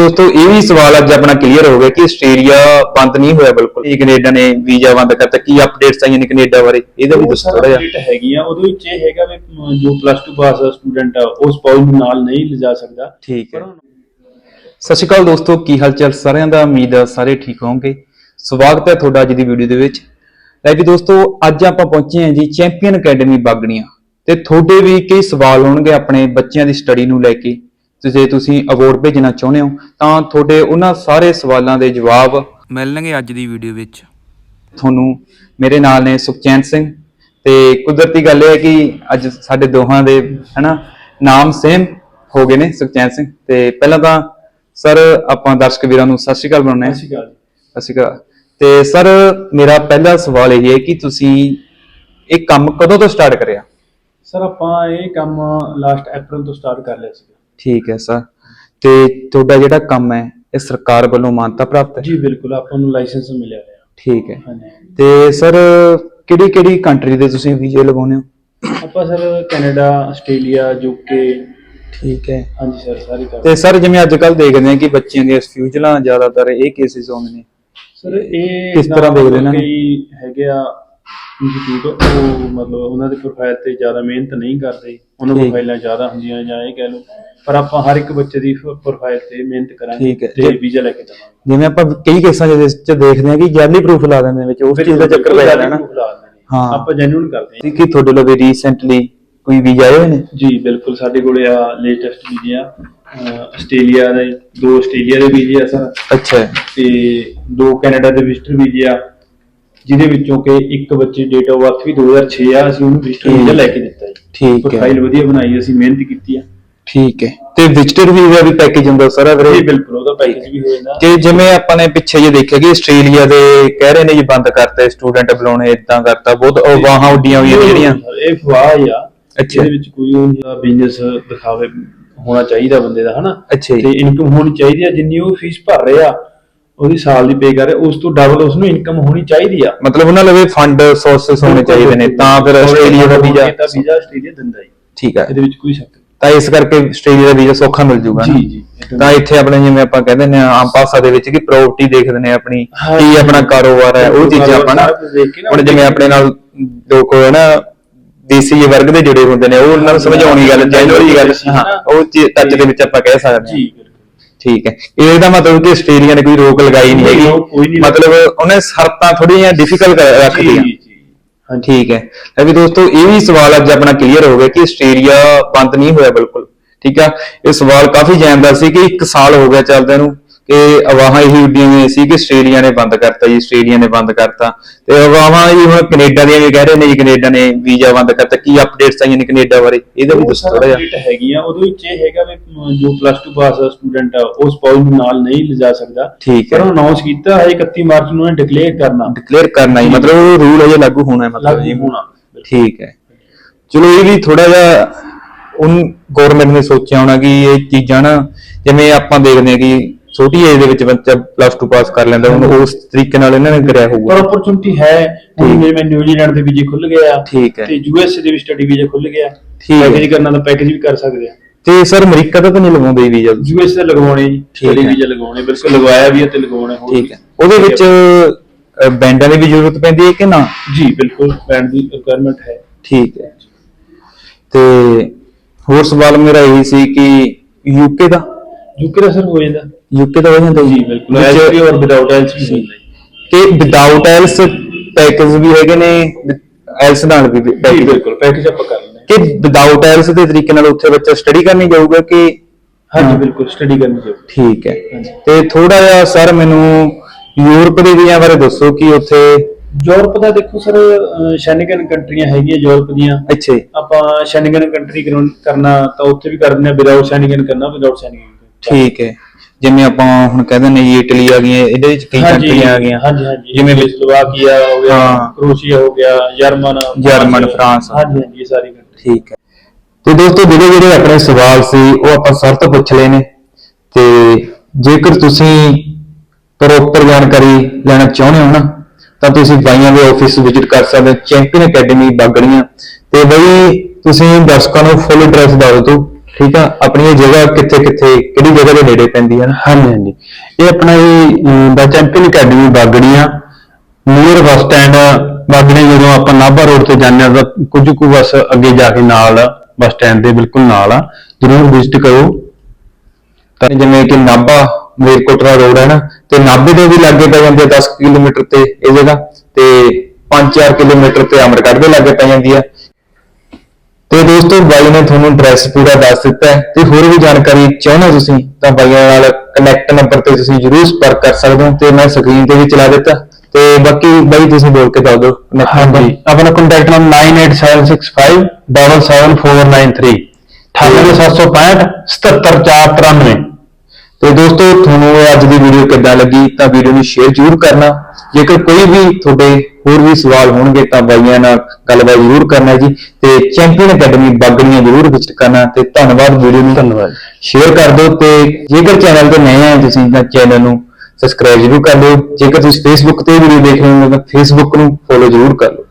ਦੋਸਤੋ ਇਹ ਵੀ ਸਵਾਲ ਅੱਜ ਆਪਣਾ ਕਲੀਅਰ ਹੋ ਗਿਆ ਕਿ ਆਸਟ੍ਰੇਲੀਆ ਬੰਦ ਨਹੀਂ ਹੋਇਆ ਬਿਲਕੁਲ। ਇਹ ਕੈਨੇਡਾ ਨੇ ਵੀਜ਼ਾ ਬੰਦ ਕਰਤਾ। ਕੀ ਅਪਡੇਟਸ ਆਈਆਂ ਨੇ ਕੈਨੇਡਾ ਬਾਰੇ? ਇਹਦਾ ਵੀ ਦੱਸੋ ਥੋੜਾ ਜਿਹਾ। ਹੈਗੀ ਆ ਉਹਦੇ ਵਿੱਚ ਇਹ ਹੈਗਾ ਵੀ ਜੋ ਪਲੱਸ 2 ਪਾਸ ਸਟੂਡੈਂਟ ਆ ਉਹ ਸਪਾਊਸ ਨੂੰ ਨਾਲ ਨਹੀਂ ਲਿਜਾ ਸਕਦਾ। ਠੀਕ ਹੈ। ਸਤਿ ਸ਼੍ਰੀ ਅਕਾਲ ਦੋਸਤੋ ਕੀ ਹਾਲ ਚਾਲ ਸਾਰਿਆਂ ਦਾ? ਉਮੀਦ ਹੈ ਸਾਰੇ ਠੀਕ ਹੋਵੋਗੇ। ਸਵਾਗਤ ਹੈ ਤੁਹਾਡਾ ਅੱਜ ਦੀ ਵੀਡੀਓ ਦੇ ਵਿੱਚ। ਲੈ ਵੀ ਦੋਸਤੋ ਅੱਜ ਆਪਾਂ ਪਹੁੰਚੇ ਹਾਂ ਜੀ ਚੈਂਪੀਅਨ ਅਕੈਡਮੀ ਬਾਗੜੀਆਂ ਤੇ ਤੁਹਾਡੇ ਵੀ ਕਈ ਸਵਾਲ ਹੋਣਗੇ ਆਪਣੇ ਬੱਚਿਆਂ ਦੀ ਸਟੱਡੀ ਨੂੰ ਲੈ ਕੇ। ਤੇ ਜੇ ਤੁਸੀਂ ਅਵਾਰਡ ਭੇਜਣਾ ਚਾਹੁੰਦੇ ਹੋ ਤਾਂ ਤੁਹਾਡੇ ਉਹਨਾਂ ਸਾਰੇ ਸਵਾਲਾਂ ਦੇ ਜਵਾਬ ਮਿਲਣਗੇ ਅੱਜ ਦੀ ਵੀਡੀਓ ਵਿੱਚ। ਤੁਹਾਨੂੰ ਮੇਰੇ ਨਾਲ ਨੇ ਸੁਖਚੈਨ ਸਿੰਘ ਤੇ ਕੁਦਰਤੀ ਗੱਲ ਇਹ ਹੈ ਕਿ ਅੱਜ ਸਾਡੇ ਦੋਹਾਂ ਦੇ ਹਨਾ ਨਾਮ ਸੇਮ ਹੋ ਗਏ ਨੇ ਸੁਖਚੈਨ ਸਿੰਘ। ਤੇ ਪਹਿਲਾਂ ਤਾਂ ਸਰ ਆਪਾਂ ਦਰਸ਼ਕ ਵੀਰਾਂ ਨੂੰ ਸਤਿ ਸ਼੍ਰੀ ਅਕਾਲ ਬੁਲਾਉਂਦੇ ਹਾਂ। ਸਤਿ ਸ਼੍ਰੀ ਅਕਾਲ ਸਤਿ ਸ਼੍ਰੀ ਅਕਾਲ। ਤੇ ਸਰ ਮੇਰਾ ਪਹਿਲਾ ਸਵਾਲ ਇਹ ਹੈ ਕਿ ਤੁਸੀਂ ਇਹ ਕੰਮ ਕਦੋਂ ਤੋਂ ਸਟਾਰਟ ਕਰਿਆ? ਸਰ ਆਪਾਂ ਇਹ ਕੰਮ ਲਾਸਟ ਅਪ੍ਰੈਲ ਤੋਂ ਸਟਾਰਟ ਕਰ ਲਿਆ ਸੀਗਾ। ਠੀਕ ਹੈ ਸਰ। ਤੇ ਤੁਹਾਡਾ ਜਿਹੜਾ ਕੰਮ ਹੈ ਇਹ ਸਰਕਾਰ ਵੱਲੋਂ ਮਾਨਤਾ ਪ੍ਰਾਪਤ ਹੈ? ਜੀ ਬਿਲਕੁਲ ਆਪਾਂ ਨੂੰ ਲਾਇਸੈਂਸ ਮਿਲਿਆ ਹੋਇਆ। ਠੀਕ ਹੈ। ਹਾਂਜੀ। ਤੇ ਸਰ ਕਿਹੜੀ ਕਿਹੜੀ ਕੰਟਰੀ ਦੇ ਤੁਸੀਂ ਵੀਜ਼ੇ ਲਗਾਉਂਦੇ ਹੋ? ਆਪਾਂ ਸਰ ਕੈਨੇਡਾ ਆਸਟ੍ਰੇਲੀਆ ਯੂਕੇ ਠੀਕ ਹੈ। ਹਾਂਜੀ ਸਰ ਸਾਰੇ ਕਰ ਤੇ ਸਰ ਜਿਵੇਂ ਅੱਜ ਕੱਲ ਦੇਖਦੇ ਹਾਂ ਕਿ ਬੱਚਿਆਂ ਦੀਆਂ ਰਿਫਿਊਜ਼ਲਾਂ ਜ਼ਿਆਦਾਤਰ ਇਹ ਕੇਸਿਸ ਆਉਂਦੇ ਨੇ। ਸਰ ਇਹ ਕਿਸ ਤਰ੍ਹਾਂ ਦੇਖਦੇ ਨੂੰ? ਕਈ ਹੈਗੇ ਆ ਇੰਸਟੀਚਿਊਟ ਉਹ ਮਤਲਬ ਉਹਨਾਂ ਦੇ ਪ੍ਰੋਫਾਈਲ ਤੇ ਜ਼ਿਆਦਾ ਮਿਹਨਤ ਨਹੀਂ ਕਰਦੇ ਉਹਨਾਂ ਠੀਕ। ਪ੍ਰੋਫਾਈਲਾਂ ਜ਼ਿਆਦਾ ਹੁੰਦੀਆਂ ਜਾਂ ਇਹ ਕਹਿ ਲਓ ਪਰ ਆਪਾਂ ਹਰ ਇੱਕ ਬੱਚੇ ਦੀ ਪ੍ਰੋਫਾਈਲ ਤੇ ਮਿਹਨਤ ਕਰਾਂਗੇ ਠੀਕ ਹੈ। ਤੇ ਵੀਜ਼ਾ ਲੈ ਕੇ ਦਵਾਂਗੇ ਜਿਵੇਂ ਆਪਾਂ ਕਈ ਕੇਸਾਂ ਦੇ ਵਿੱਚ ਦੇਖਦੇ ਹਾਂ ਕਿ ਜਾਲੀ ਪ੍ਰੂਫ ਲਾ ਦਿੰਦੇ ਨੇ ਵਿੱਚ ਉਸ ਚੀਜ਼ ਦਾ ਚੱਕਰ ਪੈ ਜਾਂਦਾ ਹੈ ਨਾ। ਹਾਂ। ਹਾਂ ਆਪਾਂ ਜੈਨੂਨ ਕਰਦੇ ਹਾਂ। ਕਿ ਤੁਹਾਡੇ ਲਵੇ ਰੀਸੈਂਟਲੀ ਕੋਈ ਵੀਜ਼ਾ ਆਏ ਹੋਏ ਨੇ? ਜੀ ਬਿਲਕੁਲ ਸਾਡੇ ਕੋਲੇ ਆ ਲੇਟੈਸਟ ਵੀਜ਼ੇ। ਆ ਅਹ ਆਸਟ੍ਰੇਲੀਆ ਦੇ ਦੋ ਆਸਟ੍ਰੇਲੀਆ ਦੇ ਵੀਜ਼ੇ ਆ ਸਰ। ਅੱਛਾ। ਤੇ ਦੋ ਕੈਨੇਡਾ ਦੇ ਵਿਜ਼ਟਰ ਵੀਜ਼ੇ ਆ। ਜਿਹਦੇ ਵਿੱਚੋਂ ਕਿ ਇੱਕ ਬੱਚੇ ਡੇਟ ਆਫ ਬਰਥ ਵੀ 2006 ਆ ਅਸੀਂ ਉਹਨੂੰ ਵਿਜ਼ਟਰ ਵੀਜ਼ਾ ਲੈ ਕੇ ਦਿੱਤਾ ਜੀ। ਠੀਕ ਹੈ। ਪ੍ਰੋਫਾਈਲ ਵਧੀਆ ਬਣਾਈ ਅਸੀਂ ਮਿਹਨਤ ਕੀਤੀ ਆ। ਠੀਕ ਹੈ। ਤੇ ਵਿਜ਼ਟਰ ਵੀਜ਼ਾ ਵੀ ਪੈਕੇਜ ਹੁੰਦਾ ਸਾਰਾ ਵੀਰੇ ਜੀ ਬਿਲਕੁਲ ਉਹਦਾ ਪੈਕੇਜ ਵੀ ਹੋ ਜਾਂਦਾ। ਕਿ ਜਿਵੇਂ ਆਪਾਂ ਨੇ ਪਿੱਛੇ ਜੇ ਦੇਖਿਆ ਕਿ ਆਸਟ੍ਰੇਲੀਆ ਦੇ ਕਹਿ ਰਹੇ ਨੇ ਜੀ ਬੰਦ ਕਰਤਾ ਸਟੂਡੈਂਟ ਬੁਲਾਉਣੇ ਇਦਾਂ ਕਰਤਾ ਬਹੁਤ ਉਹ ਵਾਹਾਂ ਉੱਡੀਆਂ ਹੋਈਆਂ ਜਿਹੜੀਆਂ। ਇਹ ਫਵਾਹ ਆ ਅੱਛਾ। ਇਹਦੇ ਵਿੱਚ ਕੋਈ ਉਹ ਬਿਜ਼ਨਸ ਦਿਖਾਵੇ ਹੋਣਾ ਚਾਹੀਦਾ ਬੰਦੇ ਦਾ ਹਨਾ? ਤੇ ਇਨਕਮ ਹੋਣੀ ਚਾਹੀਦੀ ਆ ਜਿੰਨੀ ਉਹ ਫੀਸ ਭਰ ਰਿਹਾ ਉਹਦੀ ਸਾਲ ਦੀ ਪੇ ਕਰ ਰਿਹਾ ਉਸ ਤੋਂ ਡਬਲ ਉਸ ਨੂੰ ਇਨਕਮ ਹੋਣੀ ਚਾਹੀਦੀ ਆ। ਮਤਲਬ ਉਹਨਾਂ ਲਵੇ ਫੰਡ ਸੋਰਸਸ ਹੋਣੇ ਚਾਹੀਦੇ ਨੇ ਤਾਂ ਫਿਰ ਆਸਟ੍ਰੇਲੀਆ ਦਾ ਵੀਜ਼ਾ ਤਾਂ ਵੀਜ਼ਾ ਆਸਟ੍ਰੇਲੀਆ ਦਿੰਦਾ ਜੀ ਠੀਕ ਹੈ ਇਹਦੇ ਵਿੱਚ ਕੋਈ ਸ਼ੱਕ ਨਹੀਂ। ਤਾਂ ਇਸ ਕਰਕੇ ਆਸਟ੍ਰੇਲੀਆ ਦਾ ਵੀਜ਼ਾ ਸੌਖਾ ਮਿਲ ਜੂਗਾ ਜੀ ਜੀ। ਤਾਂ ਇੱਥੇ ਆਪਣੇ ਜਿਵੇਂ ਆਪਾਂ ਕਹਿੰਦੇ ਨੇ ਆਮ ਭਾਸ਼ਾ ਦੇ ਵਿੱਚ ਕਿ ਪ੍ਰਾਪਰਟੀ ਦੇਖਦੇ ਨੇ ਆਪਣੀ ਹਾਂ। ਕੀ ਆਪਣਾ ਕਾਰੋਬਾਰ ਹੈ ਉਹ ਚੀਜ਼ਾਂ ਆਪਾਂ ਨਾ ਹੁਣ ਜਿਵੇਂ ਆਪਣੇ ਨਾਲ ਲੋਕ ਹੈ ਨਾ ਦੇਸੀ ਵਰਗ ਦੇ ਜੁੜੇ ਹੁੰਦੇ ਨੇ ਉਹ ਉਹਨਾਂ ਨੂੰ ਸਮਝਾਉਣੀ ਗੱਲ ਜੈਨੂਅਲੀ ਗੱਲ ਹਾਂ। ਉਹ ਟੱਚ ਦੇ ਵਿੱਚ ਆਪਾਂ ਕਹਿ ਸਕਦੇ ਹਾਂ। ਜੀ ਠੀਕ ਹੈ। ਇਹਦਾ ਮਤਲਬ ਕਿ ਆਸਟ੍ਰੇਲੀਆ ਨੇ ਕੋਈ ਰੋਕ ਲਗਾਈ ਨਹੀਂ ਕੋਈ ਹੈਗੀ। ਰੋਕ ਕੋਈ ਨਹੀਂ। ਮਤਲਬ ਉਹਨੇ ਸ਼ਰਤਾਂ ਥੋੜੀਆਂ ਡਿਫਿਕਲਟ ਰੱਖਦੀਆਂ ਜੀ ਜੀ ਹਾਂਜੀ। ਠੀਕ ਹੈ। ਲੈ ਵੀ ਦੋਸਤੋ ਇਹ ਵੀ ਸਵਾਲ ਅੱਜ ਆਪਣਾ ਕਲੀਅਰ ਹੋ ਗਿਆ ਕਿ ਆਸਟ੍ਰੇਲੀਆ ਬੰਦ ਨਹੀਂ ਹੋਇਆ ਬਿਲਕੁਲ। ਠੀਕ ਆ। ਇਹ ਸਵਾਲ ਕਾਫੀ ਜਾਣਦਾ ਸੀ ਕਿ 1 ਸਾਲ ਹੋ ਗਿਆ ਚੱਲਦਿਆਂ ਨੂੰ। ਕਿ ਅਵਾਹਾਂ ਇਹੀ ਉੱਡੀਆਂ ਹੋਈਆਂ ਸੀ ਕਿ ਆਸਟ੍ਰੇਲੀਆ ਨੇ ਬੰਦ ਕਰਤਾ ਜੀ ਆਸਟ੍ਰੇਲੀਆ ਨੇ ਬੰਦ ਕਰਤਾ। ਤੇ ਅਵਾਹਾਂ ਇਹ ਹੁਣ ਕੈਨੇਡਾ ਦੀਆਂ ਵੀ ਕਹਿ ਰਹੇ ਨੇ ਜੀ ਕੈਨੇਡਾ ਨੇ ਵੀਜ਼ਾ ਬੰਦ ਕਰਤਾ। ਕੀ ਅਪਡੇਟਸ ਆਈਆਂ ਨੇ ਕੈਨੇਡਾ ਬਾਰੇ? ਇਹਦਾ ਵੀ ਉਹ ਦੱਸੋ ਥੋੜਾ ਜਿਹਾ। ਹੈਗੀ ਆ ਉਹਦੇ ਵਿੱਚ ਇਹ ਹੈਗਾ ਵੀ ਜੋ ਪਲੱਸ 2 ਪਾਸ ਦਾ ਸਟੂਡੈਂਟ ਆ ਉਹ ਸਪਾਊਸ ਨੂੰ ਨਾਲ ਨਹੀਂ ਲਿਜਾ ਸਕਦਾ। ਠੀਕ ਪਰ ਹੈ ਉਹ ਅਨਾਉਂਸ ਕੀਤਾ ਹੈ 31 ਮਾਰਚ ਨੂੰ ਉਹਨੇ ਡਿਕਲੇਅਰ ਕਰਨਾ। ਡਿਕਲੇਅਰ ਕਰਨਾ ਹੀ ਮਤਲਬ ਉਹ ਰੂਲ ਅਜੇ ਲਾਗੂ ਹੋਣਾ ਹੈ ਮਤਲਬ ਜੀ। ਹੋਣਾ ਠੀਕ ਹੈ। ਚਲੋ ਇਹ ਵੀ ਥੋੜਾ ਜਿਹਾ ਉਨ ਗਵਰਨਮੈਂਟ ਨੇ ਸੋਚਿਆ ਹੋਣਾ ਕਿ ਇਹ ਚੀਜ਼ਾਂ ਨਾ ਜਿਵੇਂ ਆਪਾਂ ਦੇਖਦੇ ਹਾਂ ਕਿ ਛੋਟੀ ਏਜ ਦੇ ਵਿੱਚ ਬੱਚਾ ਪਲੱਸ 2 ਪਾਸ ਕਰ ਲੈਂਦਾ ਉਹਨੂੰ ਉਸ ਤਰੀਕੇ ਨਾਲ ਇਹਨਾਂ ਨੇ ਕਰਿਆ ਪਰ ਹੋਊਗਾ ਓਪਰਚੁਨਿਟੀ ਹੈ। ਹੁਣ ਜਿਵੇਂ ਨਿਊਜ਼ੀਲੈਂਡ ਦੇ ਵੀਜ਼ੇ ਖੁੱਲ ਗਏ ਆ ਠੀਕ ਹੈ। ਤੇ ਯੂਐਸ ਦੇ ਵੀ ਸਟੱਡੀ ਵੀਜ਼ਾ ਖੁੱਲ ਗਿਆ ਠੀਕ ਹੈ। ਪੈਕੇਜ ਕਰਨਾ ਤਾਂ ਪੈਕੇਜ ਵੀ ਕਰ ਸਕਦੇ ਆ। ਤੇ ਸਰ ਅਮਰੀਕਾ ਦਾ ਤਾਂ ਨਹੀਂ ਲਗਾਉਂਦੇ ਵੀਜ਼ਾ? ਯੂਐਸ ਦੇ ਲਗਵਾਉਣੇ ਜੀ ਸਟੱਡੀ। ਵੀਜ਼ਾ ਲਗਵਾਉਣੇ ਬਿਲਕੁਲ ਲਗਵਾਇਆ ਵੀ ਹੈ ਤੇ ਲਗਵਾਉਣੇ ਹੋਰ ਠੀਕ। ਹੈ। ਉਹਦੇ ਵਿੱਚ ਬੈਂਡਾਂ ਦੀ ਵੀ ਜ਼ਰੂਰਤ ਪੈਂਦੀ ਹੈ ਕਿ ਨਾ? ਜੀ ਬਿਲਕੁਲ ਬੈਂਡ ਦੀ ਰਿਕੁਆਇਰਮੈਂਟ ਹੈ। ਠੀਕ ਹੈ। ਤੇ ਹੋਰ ਸਵਾਲ ਮੇਰਾ ਇਹ ਸੀ ਕਿ ਯੂਕੇ ਦਾ? ਯੂਕੇ ਦਾ ਸਰ ਹੋ ਜਾਂਦਾ। ਯੂਕੇ ਦਾ ਹੋ ਜਾਂਦਾ ਜੀ। ਬਿਲਕੁਲ। ਐਲਸੀ ਔਰ ਵਿਦਆਊਟ ਐਲਸੀ ਵੀ ਹੁੰਦਾ ਜੀ। ਕਿ ਵਿਦਆਊਟ ਐਲਸ ਪੈਕੇਜ ਵੀ ਹੈਗੇ ਨੇ ਐਲਸ ਨਾਲ ਵੀ ਜੀ ਬਿਲਕੁਲ ਪੈਕੇਜ ਆਪਾਂ ਕਰ ਲੈਂਦੇ ਕਿ ਵਿਦਆਊਟ ਐਲਸ ਦੇ ਤਰੀਕੇ ਨਾਲ ਉੱਥੇ ਬੱਚਾ ਸਟੱਡੀ ਕਰਨੀ ਜਾਊਗਾ ਕਿ। ਹਾਂਜੀ ਬਿਲਕੁਲ ਸਟੱਡੀ ਕਰਨੀ ਚਾਹੀਦੀ ਠੀਕ ਹੈ। ਤੇ ਥੋੜਾ ਜਿਹਾ ਸਰ ਮੈਨੂੰ ਯੂਰਪ ਦੇ ਵੀਜ਼ਿਆਂ ਬਾਰੇ ਦੱਸੋ ਕਿ ਉੱਥੇ ਯੂਰਪ ਦਾ ਦੇਖੋ ਸਰ ਸ਼ੈਨਗਨ ਕੰਟਰੀਆਂ ਹੈਗੀਆਂ ਯੂਰਪ ਦੀਆਂ। ਅੱਛਾ ਆਪਾਂ ਸ਼ੈਨਗਨ ਕੰਟਰੀ ਕਰਨਾ ਤਾਂ ਉੱਥੇ ਵੀ ਕਰ ਦਿੰਦੇ ਆ ਵਿਦਆਊਟ ਸ਼ੈਨਗਨ ਕਰਨਾ ਵਿਦਆਊਟ ਸ਼ੈਨਗਨ ਠੀਕ ਹੈ। ਜਿਵੇਂ ਆਪਾਂ ਹੁਣ ਕਹਿੰਦੇ ਨੇ ਜੀ ਇਟਲੀ ਆ ਗਈਆਂ ਇਹਦੇ ਵਿੱਚ ਕਈ ਕੰਟਰੀਆਂ ਆ ਗਈਆਂ। ਹਾਂਜੀ ਹਾਂਜੀ। ਜਿਵੇਂ ਜਿਵੇਂ ਸਲੋਵਾਕੀਆ ਹੋ ਗਿਆ ਹਾਂ। ਕਰੋਸ਼ੀਆ ਹੋ ਗਿਆ ਜਰਮਨ। German, France. ਹਾਂਜੀ ਹਾਂਜੀ ਇਹ ਸਾਰੀ ਕੰਟਰੀ ਠੀਕ ਹੈ। ਤੇ ਦੋਸਤੋ ਜਿਹੜੇ ਜਿਹੜੇ ਆਪਣੇ ਸਵਾਲ ਸੀ ਉਹ ਆਪਾਂ ਸਰ ਤੋਂ ਪੁੱਛ ਲਏ ਨੇ। ਤੇ ਜੇਕਰ ਤੁਸੀਂ ਪ੍ਰੋਪਰ ਜਾਣਕਾਰੀ ਲੈਣਾ ਚਾਹੁੰਦੇ ਹੋ ਨਾ ਤਾਂ ਤੁਸੀਂ ਬਾਈਆਂ ਦੇ ਆਫਿਸ ਵਿਜ਼ਿਟ ਕਰ ਸਕਦੇ ਹੋ ਚੈਂਪੀਅਨ ਅਕੈਡਮੀ ਬਾਗੜੀਆਂ। ਤੇ ਬਈ ਤੁਸੀਂ ਦਰਸ਼ਕਾਂ ਨੂੰ ਫੁੱਲ ਐਡਰੈਸ ਦੱਸ ਦਿਓ। ਠੀਕ ਆ? ਆਪਣੀ ਇਹ ਜਗ੍ਹਾ ਕਿੱਥੇ ਕਿੱਥੇ, ਕਿਹੜੀ ਜਗ੍ਹਾ ਦੇ ਨੇੜੇ ਪੈਂਦੀ ਹੈ ਨਾ? ਹਾਂਜੀ ਹਾਂਜੀ। ਇਹ ਆਪਣਾ ਇਹ ਦਾ champion academy Bagrian near bus stand Bagrian, ਜਦੋਂ ਆਪਾਂ ਨਾਭਾ ਰੋਡ ਤੇ ਜਾਂਦੇ ਹਾਂ ਤਾਂ ਕੁਝ ਕੁ ਬੱਸ ਅੱਗੇ ਜਾ ਕੇ ਨਾਲ ਬੱਸ ਸਟੈਂਡ ਦੇ ਬਿਲਕੁਲ ਨਾਲ ਆ। ਜਰੂਰ ਵਿਜ਼ਿਟ ਕਰੋ। ਤਾਂ ਜਿਵੇਂ ਕਿ ਨਾਭਾ, ਮਲੇਰਕੋਟਲਾ ਰੋਡ ਹੈ ਨਾ, ਤੇ ਨਾਭੇ ਦੇ ਵੀ ਲਾਗੇ ਪੈ ਜਾਂਦੇ ਆ 10 ਕਿਲੋਮੀਟਰ ਤੇ ਇਹ ਜਗ੍ਹਾ, ਤੇ 5-4 ਕਿਲੋਮੀਟਰ ਤੇ ਅਮਰਗੜ੍ਹ ਦੇ ਲਾਗੇ ਪੈ ਜਾਂਦੀ ਆ ਤੇ ਦੋਸਤੋ ਬਾਈ ਨੇ ਤੁਹਾਨੂੰ ਐਡਰੈਸ ਪੂਰਾ ਦੱਸ ਦਿੱਤਾ ਹੈ ਤੇ ਹੋਰ ਵੀ ਜਾਣਕਾਰੀ ਚਾਹੁੰਦੇ ਤੁਸੀਂ ਤਾਂ ਬਾਈਆਂ ਨਾਲ ਕਨੈਕਟ ਨੰਬਰ ਤੇ ਤੁਸੀਂ ਜਰੂਰ ਸੰਪਰਕ ਕਰ ਸਕਦੇ ਹੋ ਤੇ ਮੈਂ ਸਕਰੀਨ ਤੇ ਵੀ ਚਲਾ ਦਿੱਤਾ ਤੇ ਬਾਕੀ ਬਾਈ ਤੁਸੀਂ ਬੋਲ ਕੇ ਦੱਸ ਦਿਓ। ਹਾਂਜੀ ਆਪਣਾ ਕੰਟੈਕਟ ਨੰਬਰ 98765 77493 98765 77493 ਤੇ ਦੋਸਤੋ ਤੁਹਾਨੂੰ ਇਹ ਅੱਜ ਦੀ ਵੀਡੀਓ ਕਿੱਦਾਂ ਲੱਗੀ ਤਾਂ ਵੀਡੀਓ ਨੂੰ ਸ਼ੇਅਰ ਜ਼ਰੂਰ ਕਰਨਾ। ਜੇਕਰ ਕੋਈ ਵੀ ਤੁਹਾਡੇ ਹੋਰ ਵੀ ਸਵਾਲ ਹੋਣਗੇ ਤਾਂ ਬਾਈਆਂ ਨਾਲ ਗੱਲਬਾਤ ਜ਼ਰੂਰ ਕਰਨਾ ਜੀ ਤੇ ਚੈਂਪੀਅਨ ਅਕੈਡਮੀ ਬਾਗੜੀਆਂ ਜ਼ਰੂਰ ਵਿਜ਼ਿਟ ਕਰਨਾ ਤੇ ਧੰਨਵਾਦ ਵੀਡੀਓ ਨੂੰ ਧੰਨਵਾਦ। ਸ਼ੇਅਰ ਕਰ ਦਿਓ ਤੇ ਜੇਕਰ ਚੈਨਲ ਤੇ ਨਏ ਆਏ ਤੁਸੀਂ ਤਾਂ ਚੈਨਲ ਨੂੰ ਸਬਸਕ੍ਰਾਈਬ ਜ਼ਰੂਰ ਕਰ ਦਿਓ। ਜੇਕਰ ਤੁਸੀਂ ਫੇਸਬੁੱਕ ਤੇ ਵੀਡੀਓ ਦੇਖ ਰਹੇ ਹੋ ਤਾਂ ਫੇਸਬੁੱਕ ਨੂੰ ਫੋਲੋ ਜ਼ਰੂਰ ਕਰ ਲਓ